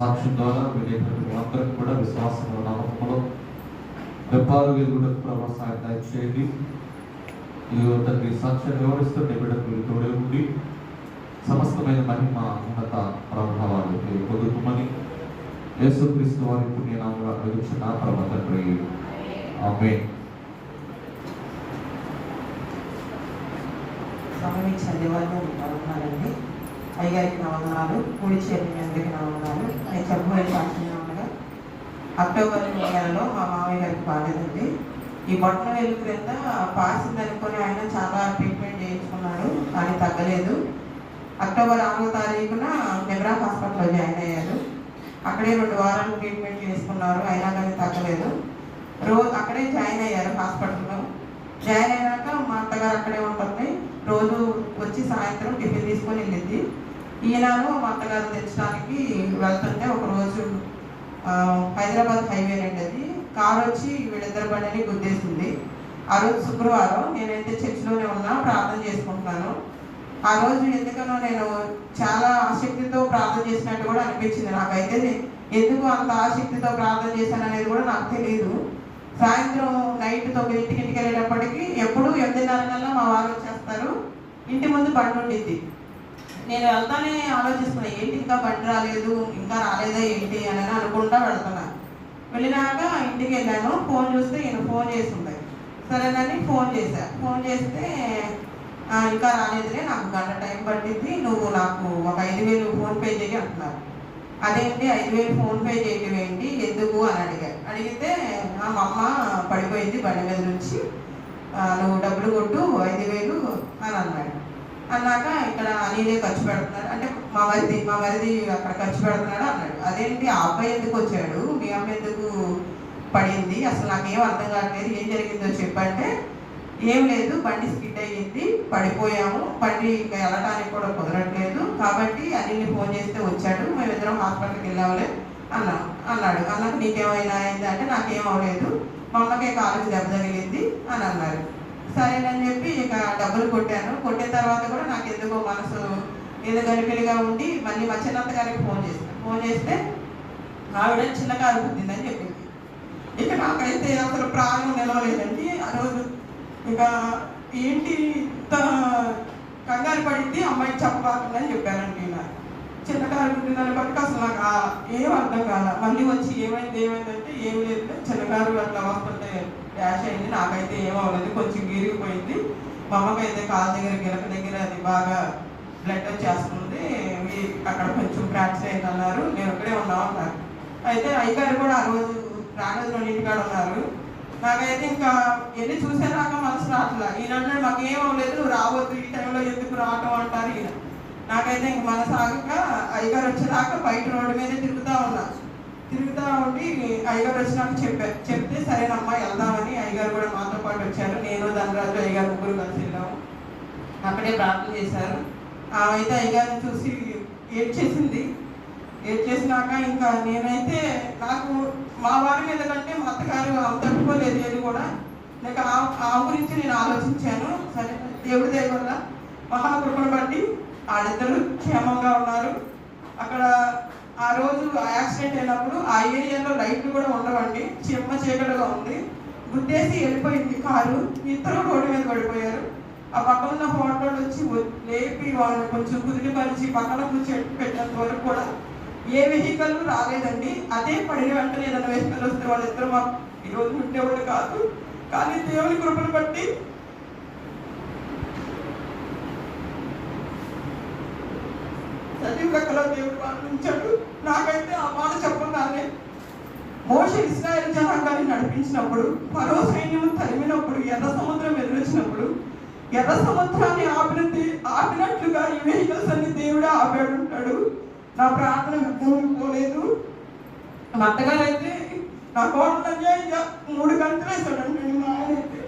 సాక్షి ద్వారా వినేటువంటి అందరికి కూడా విశ్వాసంలో నమ్మకంలో వెప్పారు వెలుగుటకు ప్రభావ సాయం దయచేయండి. ఈ తండ్రి సాక్ష్యం వివరిస్తూ నిబిడకు తోడే ఉండి సమస్తమైన మహిమ ఉన్నత ప్రభావాలు మీరు పొందుకోమని యేసుక్రీస్తు వారి పుణ్యనామంలో అడుగుచున్న పరమ తండ్రి ఆమె సమయం దేవాలయం అయ్యగారికి అయ్యారికి నా వందనాలు కూడి చేరిన అందరికి నా వందనాలు నేను చెప్పబోయే సాక్ష్యం ఉండగా అక్టోబర్ నెలలో మా మామయ్య గారికి బాగాలేదండి ఈ బొట్టన వెళ్ళి క్రింద పాసింది అనుకొని ఆయన చాలా ట్రీట్మెంట్ చేయించుకున్నాడు కానీ తగ్గలేదు. అక్టోబర్ ఆరో తారీఖున నెబ్రా హాస్పిటల్లో జాయిన్ అయ్యారు. అక్కడే రెండు వారాలు ట్రీట్మెంట్ చేసుకున్నారు అయినా కానీ తగ్గలేదు. రోజు అక్కడే జాయిన్ అయ్యారు హాస్పిటల్లో. జాయిన్ అయినాక మా అత్తగారు అక్కడే ఉంటుంది. రోజు వచ్చి సాయంత్రం టిఫిన్ తీసుకొని వెళ్ళింది ఈయనను మా అత్తగారు తెచ్చడానికి వెళ్తుంటే ఒకరోజు హైదరాబాద్ హైవే అండి అది. కారు వచ్చి వీళ్ళిద్దరు బండిని గుద్దేసింది. ఆ రోజు శుక్రవారం నేనైతే చర్చిలోనే ఉన్నా ప్రార్థన చేసుకుంటున్నాను. ఆ రోజు ఎందుకనో నేను చాలా ఆసక్తితో ప్రార్థన చేసినట్టు కూడా అనిపించింది నాకైతే. ఎందుకు అంత ఆసక్తితో ప్రార్థన చేశాను అనేది కూడా నాకు తెలియదు సాయంత్రం నైట్ తొమ్మిదింటికి ఇంటికి వెళ్ళేటప్పటికి ఎప్పుడు ఎనిమిదిన్నరకల్లా మా వారు వచ్చేస్తారు. ఇంటి ముందు బండి ఉండిద్ది. నేను వెళ్తానే ఆలోచిస్తున్నా ఏంటి ఇంకా బండి రాలేదు? ఇంకా రాలేదా ఏంటి? అని అనుకుంటా వెళ్తున్నా. వెళ్ళినాక ఇంటికి వెళ్ళాను. ఫోన్ చూస్తే ఈయన ఫోన్ చేసి ఉంది సరేనని ఫోన్ చేశా. ఫోన్ చేస్తే ఇంకా రాలేదులే నాకు గంట టైం పట్టింది నువ్వు నాకు ఒక ఐదు వేలు ఫోన్ పే చేయి అంటున్నారు. అదేంటి? ఐదు వేలు ఫోన్ పే చేయటం ఏంటి? ఎందుకు? అని అడిగా. అడిగితే మా అమ్మ పడిపోయింది బండి మీద నుంచి. నువ్వు డబ్బులు కొట్టు ఐదు వేలు అని అన్నాడు. అన్నాక ఇక్కడ అనిలే ఖర్చు పెడుతున్నాడు అంటే మా వరిది మా వరిది అక్కడ ఖర్చు పెడుతున్నాడు అన్నాడు. అదేంటి ఆ అబ్బాయి ఎందుకు వచ్చాడు? మీ అమ్మ ఎందుకు పడింది? అసలు నాకేం అర్థం కావట్లేదు. ఏం జరిగిందో చెప్పంటే ఏం లేదు బండి స్కిడ్ అయ్యింది పడిపోయాము. బండి ఇంకా వెళ్ళడానికి కూడా కుదరట్లేదు. కాబట్టి అనిల్ని ఫోన్ చేస్తే వచ్చాడు. మేమిద్దరం హాస్పిటల్కి వెళ్ళాములే అన్నాం. అన్నాడు. అన్నాక నీకేమైనా అయింది? అంటే నాకేం అవ్వలేదు మా అమ్మకే కాలుకి దెబ్బ తగిలింది అని అన్నారు. సరేనని చెప్పి ఇక డబ్బులు కొట్టాను. కొట్టిన తర్వాత కూడా నాకు ఎందుకో మనసు ఏదో గరిపిడిగా ఉండి మళ్ళీ మా చిన్నత్త గారికి ఫోన్ చేశాను ఫోన్ చేస్తే ఆవిడ చిన్న కారు పుట్టిందని చెప్పింది. ఇక నాకైతే అసలు ప్రాణం నిలవలేదండి. ఆ రోజు ఇక ఏంటి ఇంత కంగారు పడింది అమ్మాయికి అని చెప్పానండి నాకు. చిన్నకారు పుట్టిందని బట్టి అసలు నాకు ఆ- ఏం అర్థం కాల. మళ్ళీ వచ్చి ఏమైంది ఏమైందంటే ఏం లేదు. చిన్నకారు అట్లా వస్తుంటే డాష్ అయింది. నాకైతే ఏం అవ్వలేదు. కొంచెం గీరిగిపోయింది మా అమ్మకైతే కాళ్ళ దగ్గర గిలక దగ్గర అది బాగా బ్లడ్ వచ్చేస్తుంది. అక్కడ కొంచెం ఫ్రాక్చర్ అయింది అన్నారు నేను ఇక్కడే ఉన్నాం అన్నారు. అయితే అయ్యగారు కూడా ఆ రోజు రానది రెండింటికాడ ఉన్నారు. నాకైతే ఇంకా ఎన్ని చూసేదాకా మనసు రావట్లా. ఈయన మాకు ఏం అవ్వలేదు. రావద్దు. ఈ టైంలో ఎందుకు రావటం? అంటారు ఈయన. నాకైతే ఇంక మనసు అయ్యగారు వచ్చేదాకా బయట రోడ్డు మీద తిరుగుతూ ఉన్నా. తిరుగుతూ ఉండి అయ్యగారు వచ్చినాక చెప్పారు చెప్తే సరేనమ్మా వెళ్దామని అయ్యగారు కూడా మాతో పాటు వచ్చారు. నేను ధనరాజు అయ్యగారు ముగ్గురు కలిసి వెళ్ళాము. అక్కడే ప్రార్థన చేశారు. ఆమె అయితే అయ్యగారిని చూసి ఏడ్చేసింది ఏడ్చేసినాక ఇంకా నేనైతే నాకు మా వారి మీద కంటే మా అత్తగారు ఆమె తట్టుకోలేదు ఏది కూడా. నాకు ఆ ఆ గురించి నేను ఆలోచించాను. సరే దేవుడి దయ వల్ల మహాకృపను బట్టి వాళ్ళిద్దరూ క్షేమంగా ఉన్నారు. అక్కడ ఆ రోజు యాక్సిడెంట్ అయినప్పుడు ఆ ఏరియాలో లైట్లు కూడా ఉండవండి. చిమ్మ చీకటిగా ఉంది. గుద్దేసి వెళ్ళిపోయింది కారు. ఇద్దరు రోడ్డు మీద పడిపోయారు. ఆ పక్కన ఉన్న హోటల్ వచ్చి లేపి వాళ్ళని కొంచెం కుదిరిపరిచి పక్కన చెట్టు పెట్టినంత వరకు కూడా ఏ వెహికల్ రాలేదండి. అదే పడిన వెంటనే ఏదైనా వెహికల్ వస్తే వాళ్ళిద్దరు మాకు ఈరోజు ఉండేవాళ్ళు కాదు. కానీ దేవుని కృపను బట్టి సజీవ దేవుడు వాడుంచాడు నాకైతే ఆ మాట చెప్పగానే మోష ఇస్రాయల్ జనాంగాన్ని నడిపించినప్పుడు పరో సైన్యం తరిమినప్పుడు ఎర్ర సముద్రం ఎదురొచ్చినప్పుడు ఎర్ర సముద్రాన్ని ఆపినది ఆపినట్లుగా ఈ వెహికల్స్ అన్ని దేవుడే ఆపాడు ఉంటాడు నా ప్రార్థన వ్యర్థమైపోలేదు మా అత్తగారు అయితే నా కోడలు అన్యాయంగా మూడు గంటలు వేసాడండి మా ఆయన అయితే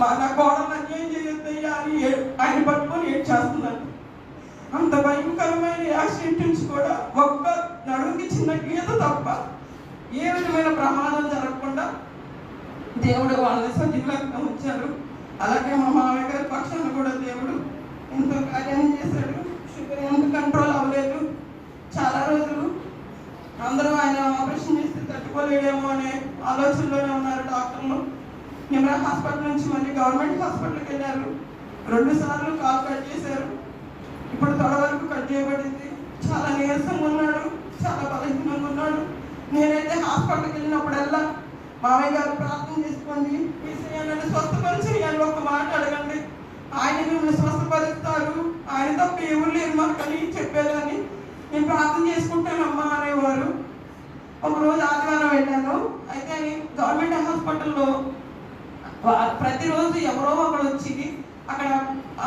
మా నా కోడలు అన్యాయం చేయొద్దయ్యా అని ఆయన పట్టుకొని ఏడ్చేస్తున్నాడు. అంత భయంకరమైన యాక్సిడెంట్ నుంచి కూడా ఒక్క నడుముకి చిన్న గీత తప్ప ఏ విధమైన ప్రమాదం జరగకుండా దేవుడు వాళ్ళని సజీవులంగా ఉంచారు అలాగే మా మామయ్య గారి పక్షాన్ని కూడా దేవుడు ఎంతో కార్యాన్ని చేశాడు. షుగర్ ఎంత కంట్రోల్ అవ్వలేదు. చాలా రోజులు అందరూ ఆయన ఆపరేషన్ చేస్తే తట్టుకోలేడేమో అనే ఆలోచనలోనే ఉన్నారు డాక్టర్లు. నిమ్రా హాస్పిటల్ నుంచి మళ్ళీ గవర్నమెంట్ హాస్పిటల్కి వెళ్ళారు. రెండు సార్లు కాల్ కట్ చేశారు. ఇప్పుడు తొడ వరకు కట్ చేయబడింది. చాలా నీరసంగా ఉన్నాడు. చాలా బలహీనంగా ఉన్నాడు. నేనైతే హాస్పిటల్కి వెళ్ళినప్పుడల్లా మామయ్య గారు ప్రార్థన చేసుకోండి. నన్ను స్వస్థపరిచి. అని ఒక మాట అడగండి. ఆయన మిమ్మల్ని స్వస్థపరుస్తారు. ఆయన తప్ప ఎవరు లేరు మాకని చెప్పేదాన్ని. నేను ప్రార్థన చేసుకుంటానమ్మా అనేవారు. ఒక రోజు ఆదివారం వెళ్ళాను. అయితే గవర్నమెంట్ హాస్పిటల్లో ప్రతిరోజు ఎవరో ఒకరు వచ్చి అక్కడ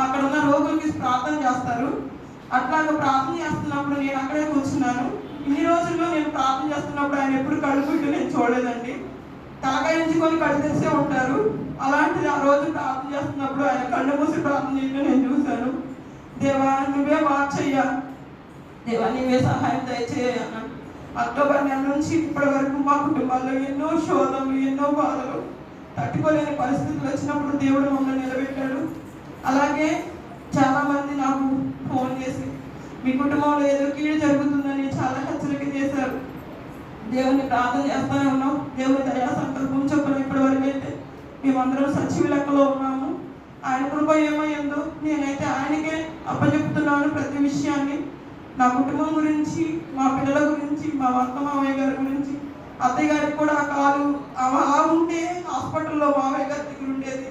అక్కడ ఉన్న రోగులకి ప్రార్థన చేస్తారు. అట్లాగా ప్రార్థన చేస్తున్నప్పుడు నేను అక్కడే కూర్చున్నాను. ఇన్ని రోజుల్లో నేను ప్రార్థన చేస్తున్నప్పుడు ఆయన ఎప్పుడు కడుపుట్టు నేను చూడలేదండి. తలకాయ ఉంచుకొని ఉంటారు. అలాంటిది ఆ రోజు ప్రార్థన చేస్తున్నప్పుడు ఆయన కళ్ళు మూసి ప్రార్థన చేయడం నేను చూశాను. దేవా నువ్వే మార్చయ్యా దేవా నువ్వే సహాయం దయచేయ అక్టోబర్ నెల నుంచి ఇప్పటి వరకు మా కుటుంబాల్లో ఎన్నో శోధనలు ఎన్నో బాధలు తట్టుకోలేని పరిస్థితులు వచ్చినప్పుడు దేవుడు మమ్మల్ని నిలబెట్టాడు. అలాగే చాలా మంది నాకు ఫోన్ చేసి మీ కుటుంబంలో ఏదో కీడు జరుగుతుందని చాలా హెచ్చరిక చేశారు. దేవుని ప్రార్థన చేస్తూనే ఉన్నాం. దేవుని దయా సంకల్పం చొప్పున ఇప్పటి వరకు అయితే మేమందరం సచివ లెక్కలో ఉన్నాము. ఆయన కృప ఏమైందో నేనైతే ఆయనకే అప్పచెప్తున్నాను ప్రతి విషయాన్ని. నా కుటుంబం గురించి మా పిల్లల గురించి మా వంత మామయ్య గారి గురించి అత్తయ్య గారికి కూడా ఆ కాలు ఆ- ఆ ఉంటే హాస్పిటల్లో మామయ్య గారి దగ్గర ఉండేది.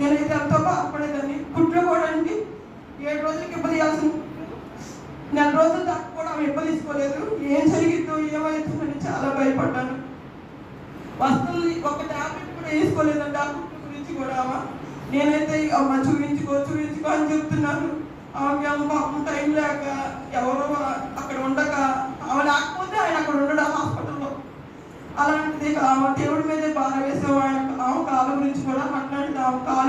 నేనైతే ఎంతో బాధపడేదాన్ని. గుడ్లు కూడా అండి ఏడు రోజులకి ఇవ్వదీయాల్సిన నెల రోజుల దాకా కూడా ఆమె తీసుకోలేదు. ఏం జరిగిద్దో ఏమవుతుందని చాలా భయపడ్డాను. వస్తుంది ఒక టాబ్లెట్ కూడా వేసుకోలేదండి. ఆ గుడ్ల గురించి కూడా ఆమె. నేనైతే అమ్మ చూపించుకో చూపించుకో అని చెప్తున్నాను. ఆమె పాపం టైం లేక ఎవరో అక్కడ ఉండక ఆమె లేకపోతే ఆయన అక్కడ ఉండడం హాస్పిటల్లో. అలాంటిది ఆమె దేవుడి మీదే బాధ వేసేవాడు. ఆమె కాళ్ళ గురించి కూడా అట్లాంటిది ఆమె కాళ్ళు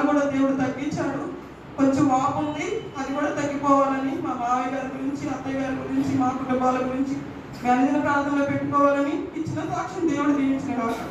కొంచెం వాపు ఉంది అది కూడా తగ్గిపోవాలని మా మావయ్య గారి గురించి అత్తయ్య గారి గురించి మా కుటుంబాల గురించి గణిత ప్రార్థనలో పెట్టుకోవాలని ఇచ్చిన సాక్ష్యం దేవుడు దీవించిన కాక